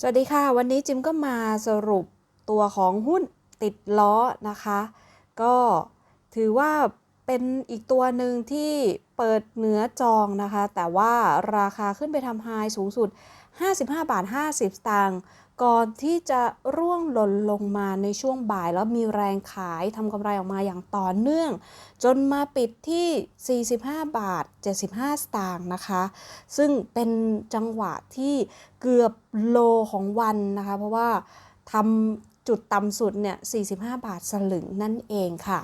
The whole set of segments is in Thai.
สวัสดีค่ะ วันนี้จิมก็มาสรุปตัวของหุ้นติดล้อนะคะ ก็ถือว่าเป็นอีกตัวหนึ่งที่เปิดเหนือจองนะคะ แต่ว่าราคาขึ้นไปทำไฮสูงสุด 55 บาท 50 สตางค์ ก่อนที่จะร่วงหล่นลงมาในช่วงบ่าย แล้วมีแรงขายทำกำไรออกมาอย่างต่อเนื่อง จนมาปิดที่ 45 บาท 75 สตางค์นะคะ ซึ่งเป็นจังหวะที่เกือบโลของวันนะคะ เพราะว่าทำจุดต่ำสุดเนี่ย 45 บาทสลึงนั่นเองค่ะ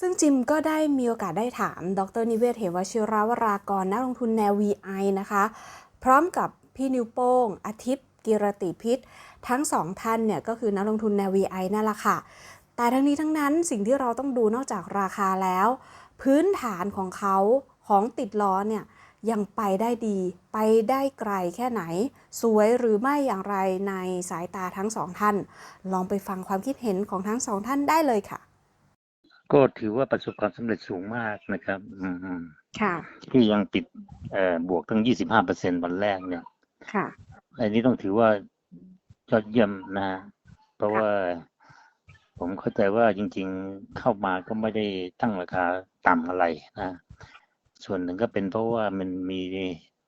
ซึ่งจิมก็ได้มีโอกาสได้ถาม ดรนิเวศเหวชิราวรากรนักลงทุนแนว VI นะคะ พร้อมกับพี่นิวโป้งอาทิตย์ กิรติพิษ ทั้งสองท่านเนี่ยก็คือนักลงทุนแนว VI นั่นแหละค่ะ แต่ทั้งนี้ทั้งนั้นสิ่งที่เราต้องดูนอกจากราคาแล้ว พื้นฐานของเขาของติดล้อเนี่ยยังไปได้ดี ไปได้ไกลแค่ไหน สวยหรือไม่อย่างไรในสายตาทั้งสองท่าน ลองไปฟังความคิดเห็นของทั้งสองท่านได้เลยค่ะ ก็ถือว่าประสบความสำเร็จสูงมากนะครับ อืมค่ะๆที่ยังปิดเอ่อบวกตั้ง 25เปอร์เซ็นวันแรกเนี่ย ค่ะ อันนี้ต้องถือว่ายอดเยี่ยมนะฮะเพราะว่าผมเข้าใจว่าจริงๆเข้ามาก็ไม่ได้ตั้งราคาต่ำอะไรนะ ส่วนหนึ่งก็เป็นเพราะว่ามันมี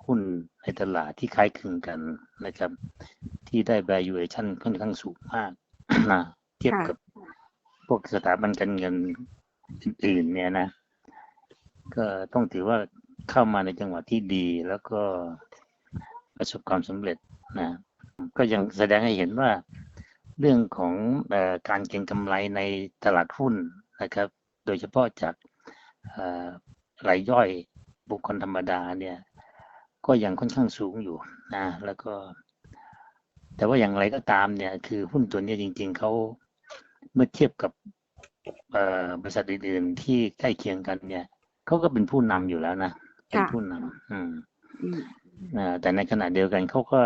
หุ้นในตลาดที่คล้ายคลึงกันนะครับ ที่ได้ valuation ค่อนข้างสูงมากนะเทียบกับพวกสถาบันการเงินอื่นๆ เนี่ยนะ ก็ต้องถือว่าเข้ามาในจังหวะที่ดีแล้วก็ประสบความสำเร็จ นะก็ยังแสดงให้เห็นว่าเรื่องของเออการเก็งกำไรในตลาดหุ้นนะครับ โดยเฉพาะจากเอ่อรายย่อยบุคคลธรรมดาเนี่ย ก็ยังค่อนข้างสูงอยู่นะแล้วก็ แต่ว่าอย่างไรก็ตามเนี่ย คือหุ้นตัวเนี้ยจริง ๆเขาเมื่อเทียบกับเอ่อบริษัทอื่นๆที่ใกล้เคียงกันเนี่ยเขาก็เป็นผู้นำอยู่แล้วนะเป็นค่ะผู้นำอืมอืมอ่าแต่ในขณะเดียวกันเขาก็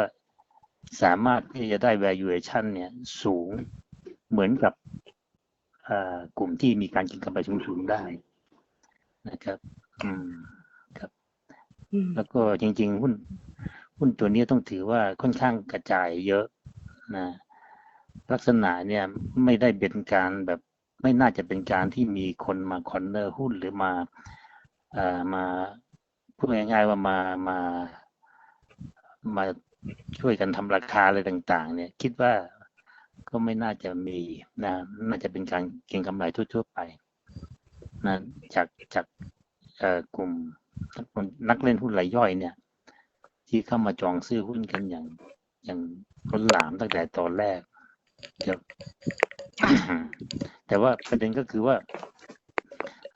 สามารถที่จะได้ valuation เนี่ยสูงเหมือนกับอ่ากลุ่มที่มีการกินกำไรสูงๆได้นะครับ อืมอืมแล้วก็จริง ๆ หุ้นหุ้นตัวนี้ต้องถือว่าค่อนข้างกระจายเยอะนะลักษณะเนี่ยไม่ได้เป็นการแบบไม่น่าจะเป็นการที่มีคนมาคอนเนอร์หุ้นหรือมาเอ่อมาพูดง่ายๆว่ามามามา ช่วยกันทำราคาอะไรต่าง ๆ เนี่ย คิดว่าก็ไม่น่าจะมีนะน่าจะเป็นการเก็งกำไรทั่ว ๆ ไปนะจากจากเอ่อกลุ่มนักเล่นหุ้นรายย่อยเนี่ย ที่เข้ามาจองซื้อหุ้นกันอย่างอย่างล้นหลามตั้งแต่ตอนแรกเดี๋ยวแต่ว่าประเด็นก็คือว่า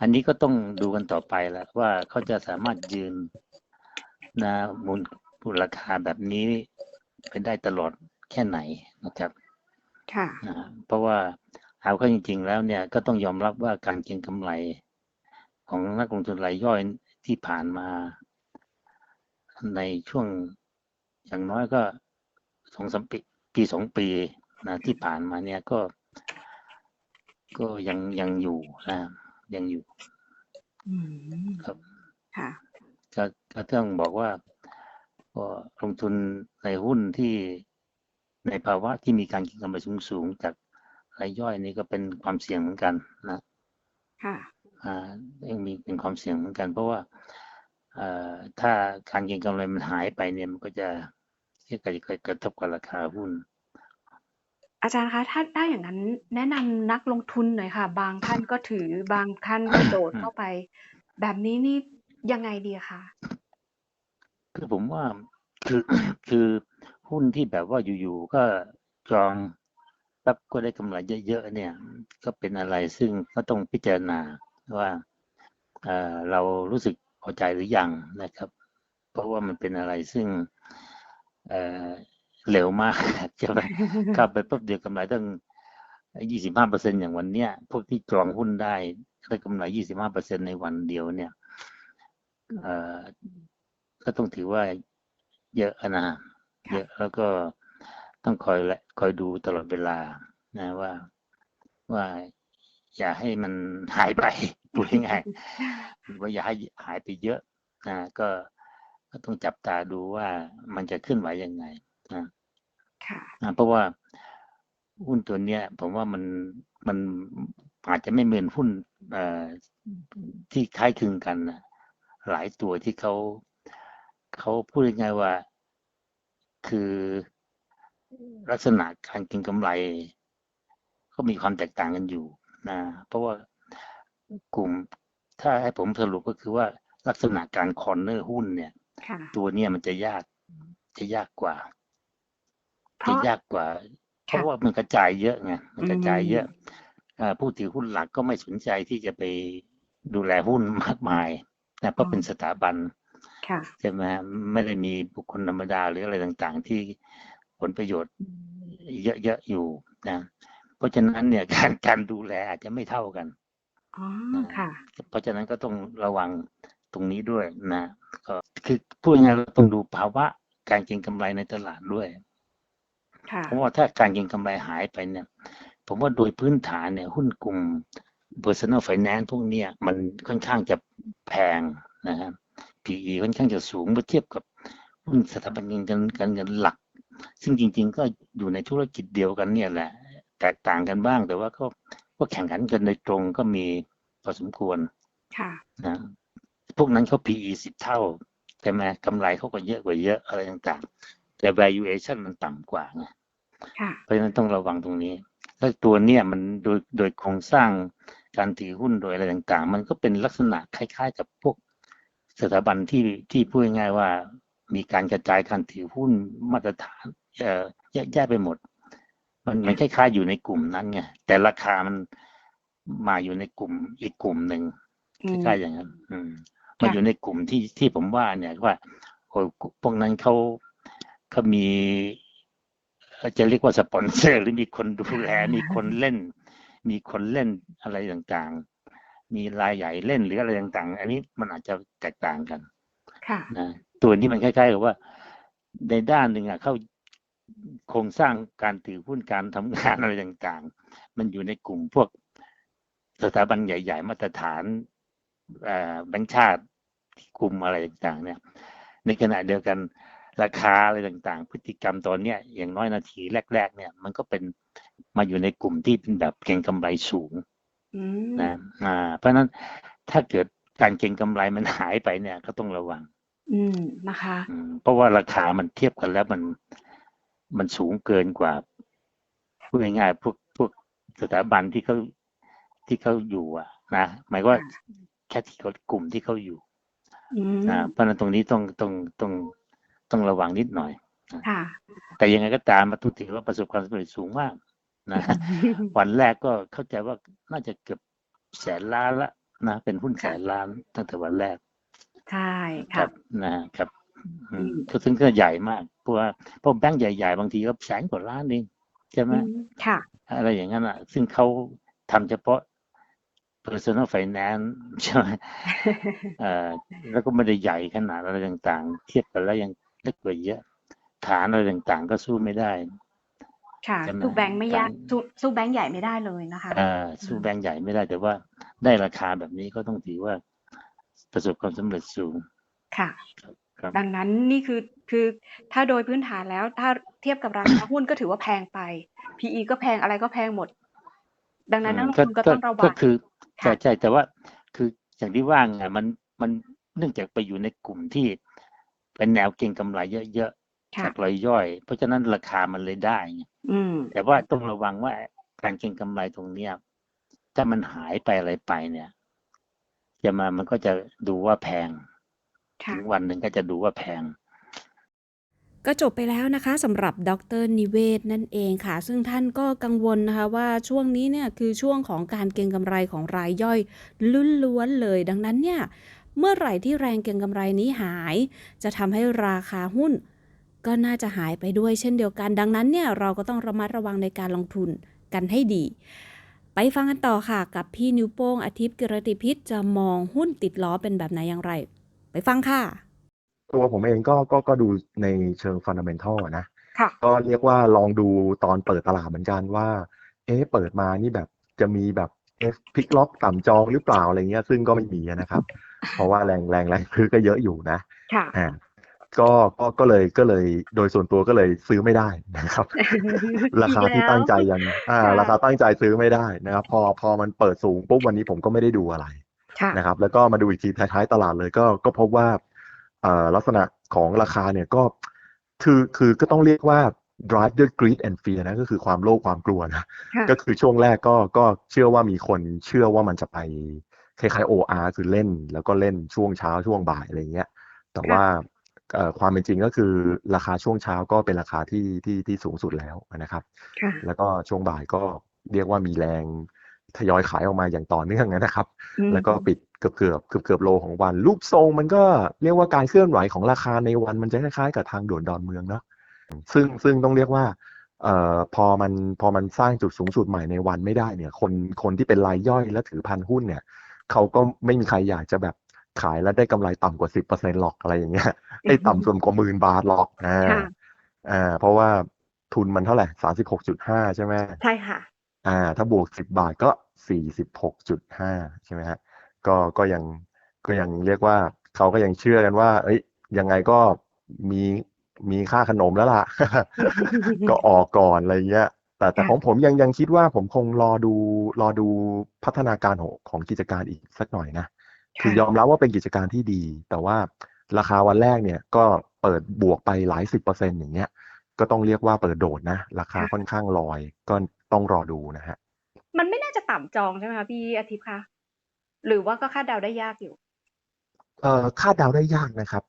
อันนี้ก็ต้องดูกันต่อไปแล้วว่าเขาจะสามารถยืนนะมูล มูลราคาแบบนี้ไปได้ตลอดแค่ไหนนะครับค่ะนะเพราะว่าเอาเข้าจริง ๆ แล้วเนี่ยก็ต้องยอมรับว่าการเก็งกำไร ของนักลงทุนรายย่อยที่ผ่านมา ในช่วงอย่างน้อยก็สองสามปีปีสองปีนะที่ผ่านมาเนี่ยก็ ก็ยังยังอยู่นะยังอยู่อืมครับค่ะก็ก็ต้องบอกว่า ก็ลงทุนในหุ้นที่ในภาวะที่มีการเก็งกำไรสูงๆจากรายย่อยนี่ก็เป็นความเสี่ยงเหมือนกันนะค่ะอ่ายังมีเป็นความเสี่ยงเหมือนกัน เพราะว่าเอ่อถ้าการเก็งกำไรมันหายไปเนี่ยมันก็จะที่จะกระทบกับราคาหุ้น อาจารย์คะถ้าถ้าอย่างนั้นแนะนำนักลงทุนหน่อยค่ะ บางท่านก็ถือบางท่านก็โดดเข้าไป แบบนี้นี่ยังไงดีคะ คือผมว่าคือคือหุ้นที่แบบว่าอยู่ๆก็จองปั๊บก็ได้กำไรเยอะๆเนี่ย ก็เป็นอะไรซึ่งก็ต้องพิจารณาว่าเอ่อเรารู้สึกพอใจหรือยังนะครับ เพราะว่ามันเป็นอะไรซึ่งเอ่อเร็วมากใช่ไหมข้าไปปุ๊บเดียวกำไรตั้งยี่สิบห้าเปอร์เซ็นอย่างวันเนี้ย พวกที่จองหุ้นได้ได้กำไรยี่สิบห้าเปอร์เซ็นในวันเดียวเนี่ยเออ ก็ต้องถือว่าเยอะนะฮะเยอะแล้วก็ต้องคอยและคอยดูตลอดเวลานะว่าว่าอย่าให้มันหายไปพูดง่ายๆหรือว่าอย่าให้หายไปเยอะนะก็ก็ต้องจับตาดูว่ามันจะเคลื่อนไหวยังไงนะนะเพราะว่าหุ้นตัวเนี้ย ผมว่ามันมันอาจจะไม่เหมือนหุ้นเอ่อที่คล้ายคลึงกันนะหลายตัวที่เขา เขาพูดยังไงว่า คือลักษณะการเก็งกำไรก็มีความแตกต่างกันอยู่นะเพราะว่ากลุ่มถ้าให้ผมสรุปก็คือว่าลักษณะการคอนเนอร์หุ้นเนี่ยค่ะตัวเนี้ยมันจะยากจะยากกว่าเพจะราะยากกว่า เพค่ะราะว่ามันกระจายเยอะไงมันกระจายเยอะอืมอ่าผู้ถือหุ้นหลักก็ไม่สนใจที่จะไปดูแลหุ้นมากมายนะเพราะเป็นสถาบันค่ะ ใช่ไหมไม่ได้มีบุคคลธรรมดาหรืออะไรต่างๆ ที่ผลประโยชน์เยอะๆอยู่นะเพราะฉะนั้นเนี่ยการการดูแลอาจจะไม่เท่ากันอ๋อค่ะ เพราะฉะนั้นก็ต้องระวังตรงนี้ด้วยนะก็คือพูดง่ายๆเราต้องดูภาวะการเก็งกำไรในตลาดด้วยค่ะเพราะว่าถ้าการเก็งกำไรหายไปเนี่ย ผมว่าโดยพื้นฐานเนี่ย หุ้นกลุ่ม personal finance พวกเนี้ยมันค่อนข้างจะแพงนะครับ PE ค่อนข้างจะสูงเมื่อเทียบกับหุ้นสถาบันเงินการการเงินหลัก ซึ่งจริง ๆ ก็อยู่ในธุรกิจเดียวกันเนี่ยแหละ แตกต่างกันบ้างแต่ว่าก็ก็แข่งขันกันโดยตรงก็มีพอสมควรค่ะนะพวกนั้นเขา PE สิบเท่าใช่ไหมกำไรเขาก็เยอะกว่าเยอะอะไรต่างๆ แต่ valuation มันต่ำกว่าไงค่ะเพราะฉะนั้นต้องระวังตรงนี้ แล้วตัวเนี่ยมันโดยโดยโครงสร้างการถือหุ้นโดยอะไรต่างๆ มันก็เป็นลักษณะคล้ายๆ กับพวก สถาบันที่ที่พูดง่ายๆว่ามีการกระจายการถือหุ้นมาตรฐานเอ่อแยกแยะไปหมด มันมันคล้ายๆอยู่ในกลุ่มนั้นไงแต่ราคามันมาอยู่ในกลุ่มอีกกลุ่มหนึ่งอืคมล้ายๆอย่างนั้น อืมมันค่ะอยู่ในกลุ่มที่ที่ผมว่า เนี่ยว่าโอ้ยพวกนั้นเขาเขามีเอ่อจะเรียกว่าสปอนเซอร์ หรือมีคนดูแลมีคนเล่น มีคนเล่นอะไรต่างๆ มีรายใหญ่เล่นหรืออะไรต่างๆ อันนี้มันอาจจะแตกต่างกัน ค่ะนะตัวนี้มันคล้ายๆกับว่า ในด้านหนึ่งอะเข้าโครงสร้างการถือหุ้นการทำงานอะไรต่างๆ มันอยู่ในกลุ่มพวกสถาบันใหญ่ ๆ มาตรฐานเอ่อแบงก์ชาติกลุ่มอะไรต่างๆ เนี่ย ในขณะเดียวกันราคาอะไรต่างๆ พฤติกรรมตอนเนี้ยอย่างน้อยนาทีแรก ๆ เนี่ย มันก็เป็นมาอยู่ในกลุ่มที่เป็นแบบเก็งกำไรสูง อืม นะอ่า เพราะฉะนั้นถ้าเกิดการเก็งกำไรมันหายไปเนี่ยก็ต้องระวัง อืม นะคะ อืมเพราะว่าราคามันเทียบกันแล้วมันมันสูงเกินกว่าพูดง่ายๆพวกพวกสถาบันที่เขาที่เขาอยู่อะ นะหมายว่าค่ะ แค่ที่เขากลุ่มที่เขาอยู่อืม นะเพราะฉะนั้นตรงนี้ต้องต้องต้องต้องระวังนิดหน่อย ค่ะ แต่ยังไงก็ตามมาทุกถือว่าประสบความสำเร็จสูงมาก นะวันแรกก็เข้าใจว่าน่าจะเกือบแสนล้านละนะ เป็นหุ้นแสนล้านตั้งแต่วันแรก ใช่คค่ะรับนะครับอืมอืมก็ซึ่งก็ใหญ่มากเพราะว่าเพราะแบงก์ใหญ่ๆ บางทีก็แสนกว่าล้านเองใช่ไหมอืมค่ะ อะไรอย่างนั้นอะ ซึ่งเขาทำเฉพาะ personal finance ใช่ไหมเอ่อแล้วก็ไม่ได้ใหญ่ขนาดอะไรต่างๆ เทียบกันแล้วยังเล็กกว่าเยอะ ฐานอะไรต่างๆ ก็สู้ไม่ได้ ค่ะใช่ไหมสู้แบงค์ไม่ยากแบงค์สู้สู้แบงค์ใหญ่ไม่ได้เลยนะคะเอ่อสู้แบงก์ใหญ่ไม่ได้ แต่ว่าได้ราคาแบบนี้ก็ต้องถือว่าประสบความสำเร็จสูงค่ะ ครับ ดังนั้นนี่คือคือถ้าโดยพื้นฐานแล้วถ้าเทียบกับราคาหุ้นก็ถือว่าแพงไป PE ก็แพงอะไรก็แพงหมด ดังนั้นนักลงทุนก็ต้องระวัก็งคือค่ะใช่ใช่แต่ว่าคืออย่างที่ว่าไงมันมันเนื่องจากไปอยู่ในกลุ่มที่เป็นแนวเก็งกำไรเยอะๆค่ะจากรายย่อย เพราะฉะนั้นราคามันเลยได้ไง อืม แต่ว่าต้องระวังว่าการเก็งกำไรตรงเนี้ยถ้ามันหายไปอะไรไปเนี่ย จะมามันก็จะดูว่าแพงค่ะถึงวันหนึ่งก็จะดูว่าแพงก็จบไปแล้วนะคะสำหรับดรนิเวศนั่นเองค่ะ ซึ่งท่านก็กังวลนะคะว่าช่วงนี้เนี่ยคือช่วงของการเก็งกำไรของรายย่อยล้วนๆเลย ดังนั้นเนี่ยเมื่อไหร่ที่แรงเก็งกำไรนี้หาย จะทำให้ราคาหุ้น ก็น่าจะหายไปด้วยเช่นเดียวกัน ดังนั้นเนี่ยเราก็ต้องระมัดระวังในการลงทุนกันให้ดี ไปฟังกันต่อค่ะ กับพี่นิ้วโป้งอาทิตย์กิรติพิษจะมองหุ้นติดล้อเป็นแบบไหนอย่างไร ไปฟังค่ะ ตัวผมเองก็ก็ก็ดูในเชิงฟันดัมเ n ทัลนะค่ะก็เรียกว่าลองดูตอนเปิดตลาดเหมือนกันว่า เอ๊ะเปิดมานี่แบบจะมีแบบเอฟพลิกล็อกต่ำจองหรือเปล่าอะไรเงี้ย ซึ่งก็ไม่มีนะครับ เพราะว่าแรงแรงแรงซื้อก็เยอะอยู่นะค่ะอ่า ก็ก็ก็เลยก็เลยโดยส่วนตัวก็เลยซื้อไม่ได้นะครับ ราคาที่ตั้งใจยังอ่าค่ะราคาตั้งใจซื้อไม่ได้นะครับ พอพอมันเปิดสูงปุ๊บวันนี้ผมก็ไม่ได้ดูอะไรค่ะนะครับ แล้วก็มาดูอีกทีท้ายๆตลาดเลยก็ก็พบว่าเอ่อลักษณะของราคาเนี่ยก็คือคือก็ต้องเรียกว่า drive ด้วย greed and fear นะก็คือความโลภความกลัวนะค่ะก็คือช่วงแรกก็ก็เชื่อว่ามีคนเชื่อว่ามันจะไปคล้ายๆ OR คือเล่นแล้วก็เล่นช่วงเช้าช่วงบ่ายอะไรเงี้ย แต่ว่าเอ่อ ความเป็นจริงก็คือราคาช่วงเช้าก็เป็นราคาที่ที่ที่สูงสุดแล้วนะครับค่ะแล้วก็ช่วงบ่ายก็เรียกว่ามีแรงทยอยขายออกมาอย่างต่อเนื่องนะครับอืมแล้วก็ปิดเกือบเกือบเกือบเกือบโลของวัน รูปทรงมันก็เรียกว่าการเคลื่อนไหวของราคาในวันมันจะคล้ายๆกับทางด่วนดอนเมืองเนาะ ซึ่งซึ่งต้องเรียกว่าเอ่อพอมันพอมันสร้างจุดสูงสุดใหม่ในวันไม่ได้เนี่ย คนคนที่เป็นรายย่อยและถือพันหุ้นเนี่ยเขาก็ไม่มีใครอยากจะแบบ ขายแล้วได้กำไรต่ำกว่าสิบเปอร์เซ็นต์หรอกอะไรอย่างเงี้ยได้ต่ำส่วนกว่าหมื่นบาทหรอกอ่าค่ะอ่าเพราะว่าทุนมันเท่าไหร่สามสิบหกจุดห้าใช่ไหมใช่ค่ะ อ่า ถ้าบวกสิบบาทก็สี่สิบหกจุดห้าใช่ไหมฮะก็ก็ยังก็ยังเรียกว่าเขาก็ยังเชื่อกันว่า เอ้ยยังไงก็มีมีค่าขนมแล้วล่ะ ก็ออกก่อนอะไรเงี้ย แต่แต่ค่ะของผมยังยังคิดว่าผมคงรอดูรอดูพัฒนาการของของกิจการอีกสักหน่อยนะ คือยอมรับว่าเป็นกิจการที่ดี แต่ว่าราคาวันแรกเนี่ยก็เปิดบวกไปหลายสิบเปอร์เซ็นต์อย่างเงี้ย ก็ต้องเรียกว่าเปิดโดดนะ ราคาค่ะค่อนข้างลอย ก็ต้องรอดูนะฮะ มันไม่น่าจะต่ำจองใช่ไหมคะพี่อาทิตย์คะ หรือว่าก็คาดเดาได้ยากอยู่ เอ่อคาดเดาได้ยากนะครับ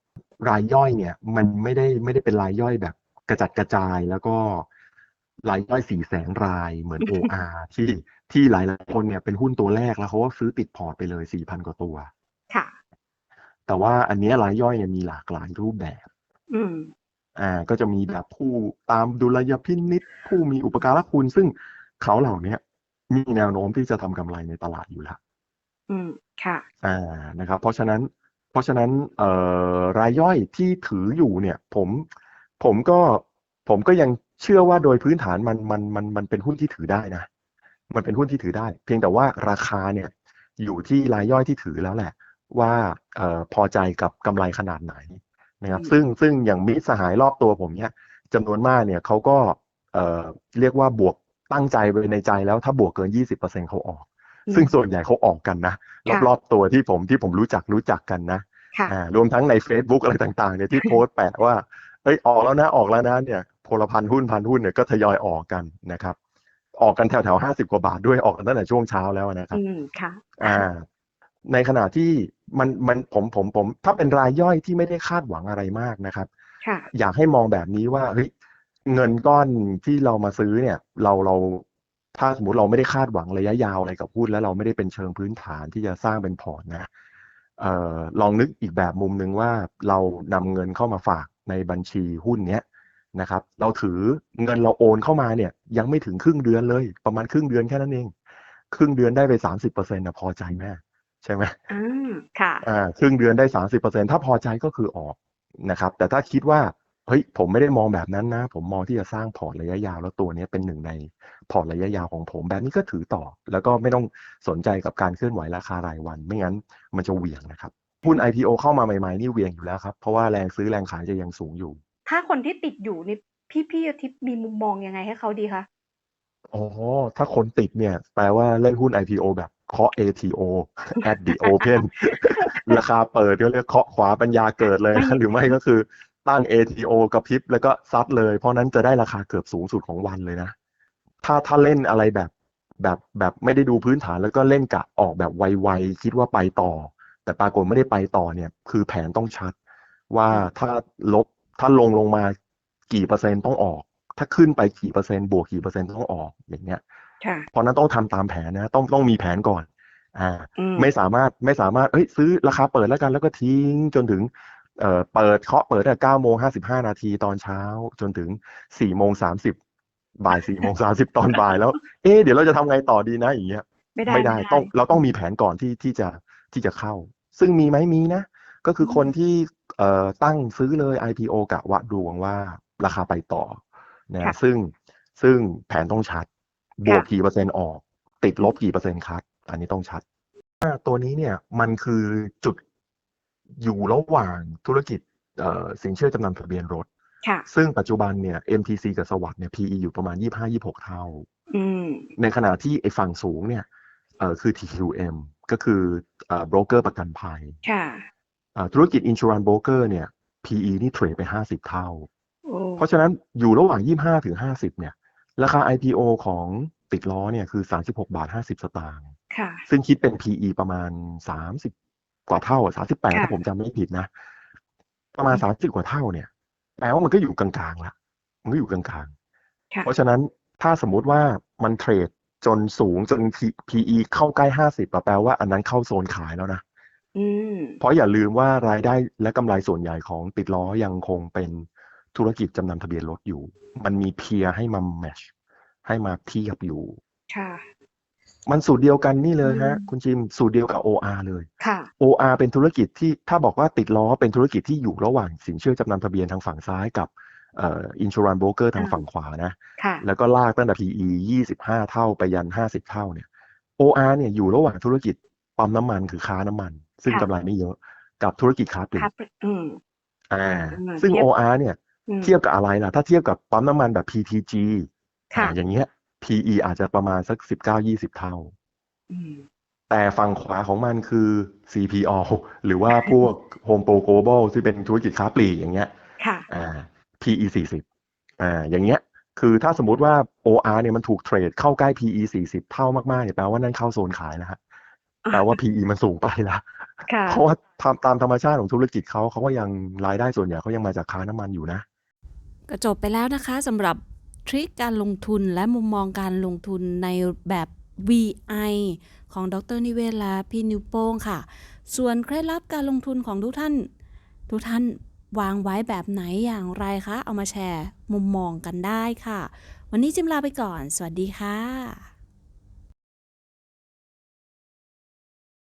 รายย่อยเนี่ย มันไม่ได้ไม่ได้เป็นรายย่อยแบบกระจัดกระจายแล้วก็รายย่อยสี่แสนรายเหมือน OR ที่ที่หลายหลายคนเนี่ยเป็นหุ้นตัวแรกแล้วเขาก็ซื้อติดพอร์ตไปเลยสี่พันกว่าตัว ค่ะ แต่ว่าอันเนี้ยรายย่อยเนี่ยมีหลากหลายรูปแบบ อืมอ่า ก็จะมีแบบผู้ตามดุลยพินิษผู้มีอุปการะคุณ ซึ่งเขาเหล่าเนี้ยมีแนวโน้มที่จะทำกำไรในตลาดอยู่แล้วอืมค่ะ อ่านะครับ เพราะฉะนั้น เพราะฉะนั้นเอ่อรายย่อยที่ถืออยู่เนี่ย ผมผมก็ผมก็ยังเชื่อว่าโดยพื้นฐานมันมันมันมันเป็นหุ้นที่ถือได้นะ มันเป็นหุ้นที่ถือได้ เพียงแต่ว่าราคาเนี่ย อยู่ที่รายย่อยที่ถือแล้วแหละ ว่าเอ่อพอใจกับกำไรขนาดไหนนะครับอืมซึ่งซึ่งอย่างมิตรสหายรอบตัวผมเนี่ยจำนวนมากเนี่ยเขาก็เอ่อเรียกว่าบวกตั้งใจไว้ในใจแล้วถ้าบวกเกิน 20%เขาออก ซึ่งส่วนใหญ่เขาออกกันนะค่ะรอบๆตัวที่ผมที่ผมรู้จักรู้จักกันนะค่ะอ่ารวมทั้งใน Facebook อะไรต่างๆเนี่ยที่โพสต์แปะว่าเอ้ยออกแล้วนะออกแล้วนะเนี่ยพลพันหุ้นพันหุ้นเนี่ยก็ทยอยออกกันนะครับ ออกกันแถวแถวห้าสิบกว่าบาทด้วยออกกันตั้งแต่ช่วงเช้าแล้วนะครับ อืมค่ะ อ่า ในขณะที่มันมันผมผมผม ถ้าเป็นรายย่อยที่ไม่ได้คาดหวังอะไรมากนะครับค่ะอยากให้มองแบบนี้ว่าเฮ้ยเงินก้อนที่เรามาซื้อเนี่ย เราเราถ้าสมมติเราไม่ได้คาดหวังระยะยาวอะไรกับหุ้นแล้วเราไม่ได้เป็นเชิงพื้นฐานที่จะสร้างเป็นพอร์ตนะเอ่อลองนึกอีกแบบมุมหนึ่งว่าเรานำเงินเข้ามาฝากในบัญชีหุ้นเนี้ยนะครับ เราถือเงินเราโอนเข้ามาเนี่ย ยังไม่ถึงครึ่งเดือนเลย ประมาณครึ่งเดือนแค่นั้นเอง ครึ่งเดือนได้ไปสามสิบเปอร์เซ็นต์นะพอใจแม่ ใช่ไหมอืมค่ะอ่าครึ่งเดือนได้สามสิบเปอร์เซ็นถ้าพอใจก็คือออกนะครับ แต่ถ้าคิดว่าเฮ้ยผมไม่ได้มองแบบนั้นนะ ผมมองที่จะสร้างพอร์ตระยะยาว แล้วตัวเนี้ยเป็นหนึ่งในพอร์ตระยะยาวของผม แบบนี้ก็ถือต่อ แล้วก็ไม่ต้องสนใจกับการเคลื่อนไหวราคารายวัน ไม่งั้นมันจะเหวี่ยงนะครับหุ้น IPO เข้ามาใหม่ๆนี่เหวี่ยงอยู่แล้วครับ เพราะว่าแรงซื้อแรงขายจะยังสูงอยู่ ถ้าคนที่ติดอยู่นี่พี่พี่อาทิตย์มีมุมมองยังไงให้เขาดีคะ อ๋อ ถ้าคนติดเนี่ย แปลว่าเล่นหุ้น IPO แบบเคาะ ATO at the open ราคาเปิดก็เรียกเคาะขวาปัญญาเกิดเลยนะหรือไม่ก็คือตั้ง ATO กับพริบแล้วก็ซัดเลย เพราะนั้นจะได้ราคาเกือบสูงสุดของวันเลยนะ ถ้าถ้าเล่นอะไรแบบแบบแบบไม่ได้ดูพื้นฐานแล้วก็เล่นกะออกแบบไวๆ คิดว่าไปต่อ แต่ปรากฏไม่ได้ไปต่อเนี่ย คือแผนต้องชัด ว่าถ้าลบถ้าลงลงมากี่เปอร์เซ็นต์ต้องออก ถ้าขึ้นไปกี่เปอร์เซ็นต์บวกกี่เปอร์เซ็นต์ต้องออกอย่างเงี้ยค่ะเพราะนั้นต้องทำตามแผนนะ ต้องต้องมีแผนก่อน อ่าอืมไม่สามารถไม่สามารถเอ้ยซื้อราคาเปิดแล้วกันแล้วก็ทิ้งจนถึงเอ่อเปิดเคาะเปิดแต่เก้าโมงห้าสิบห้านาทีตอนเช้า จนถึงสี่โมงสามสิบบ่ายสี่โมงสามสิบตอนบ่ายแล้ว เอ๊ะเดี๋ยวเราจะทำไงต่อดีนะอย่างเงี้ย ไม่ได้ไม่ได้ต้องเราต้องมีแผนก่อนที่ที่จะที่จะเข้า ซึ่งมีไหมมีนะ ก็คือคนที่เอ่อตั้งซื้อเลย IPO กะวะดวงว่าราคาไปต่อ นะซึ่งซึ่งแผนต้องชัด บวกกี่เปอร์เซ็นต์ออก ติดลบกี่เปอร์เซ็นต์คัด อันนี้ต้องชัดอ่าตัวนี้เนี่ยมันคือจุดอยู่ระหว่างธุรกิจเอ่อสินเชื่อจำนำทะเบียนรถค่ะซึ่งปัจจุบันเนี่ย MTC กับสวัสด์เนี่ย PE อยู่ประมาณ 25-26 เท่าอืมในขณะที่ไอ้ฝั่งสูงเนี่ยเอ่อคือ TQM ก็คือเอ่อโบรกเกอร์ประกันภัยค่ะอ่าธุรกิจ Insurance Broker เนี่ย PE นี่เทรดไป 50 เท่าโอ้ เพราะฉะนั้นอยู่ระหว่าง 25ถึง50 เนี่ย ราคา IPO ของติดล้อเนี่ยคือ 36 บาท 50 สตางค์ค่ะซึ่งคิดเป็น PE ประมาณ 30 กว่าเท่าอะ38ค่ะถ้าผมจำไม่ผิดนะ ประมาณ 30 กว่าเท่าเนี่ยแปลว่ามันก็อยู่กลางๆละมันก็อยู่กลางค่ะๆเพราะฉะนั้นถ้าสมมุติว่ามันเทรดจนสูงจน PE เข้าใกล้ 50อะแปลว่าอันนั้นเข้าโซนขายแล้วนะอืมเพราะอย่าลืมว่ารายได้และกำไรส่วนใหญ่ของติดล้อยังคงเป็น ธุรกิจจำนำทะเบียนรถอยู่ มันมีเพียร์ให้มาแมชให้มาเทียบอยู่ ค่ะ มันสูตรเดียวกันนี่เลยฮะอืมคุณจิมสูตรเดียวกับ OR เลย ค่ะ OR เป็นธุรกิจที่ถ้าบอกว่าติดล้อเป็นธุรกิจที่อยู่ระหว่างสินเชื่อจำนำทะเบียนทางฝั่งซ้ายกับเอ่อ insurance broker ทางอ่าฝั่งขวานะ ค่ะ แล้วก็ลากตั้งแต่ PE 25 เท่าไปยัน 50 เท่าเนี่ย OR เนี่ยอยู่ระหว่างธุรกิจปั๊มน้ำมันคือค้าน้ำมัน ซึ่งค่ะ กำไรไม่เยอะ กับธุรกิจค้าปลีกครับอืม อ่าอืมซึ่งเทียบ OR เนี่ยอืม เทียบกับอะไรล่ะ ถ้าเทียบกับปั๊มน้ำมันแบบ PTG ค่ะอ่าอย่างเงี้ย PE อาจจะประมาณสัก19-20เท่าอืมแต่ฝั่งขวาของมันคือ CPO หรือว่าพวก Home Pro Global ที่เป็นธุรกิจค้าปลีกอย่างเงี้ยค่ะอ่า PE 40อ่า อย่างเงี้ย คือถ้าสมมุติว่า OR เนี่ยมันถูกเทรดเข้าใกล้ PE 40เท่ามากๆเนี่ยแปลว่านั่นเข้าโซนขายแล้วฮะแปลว่า PE มันสูงไปละค่ะเพราะว่าตามตามธรรมชาติของธุรกิจเขาเขาก็ยังรายได้ส่วนใหญ่เขายังมาจากค้าน้ำมันอยู่นะ ก็จบไปแล้วนะคะสำหรับทริคการลงทุนและมุมมองการลงทุนในแบบ VI ของดรนิเวศและพี่นิวโป้งค่ะ ส่วนเคล็ดลับการลงทุนของทุกท่าน ทุกท่านวางไว้แบบไหนอย่างไรคะ เอามาแชร์มุมมองกันได้ค่ะ วันนี้จิมลาไปก่อน สวัสดีค่ะ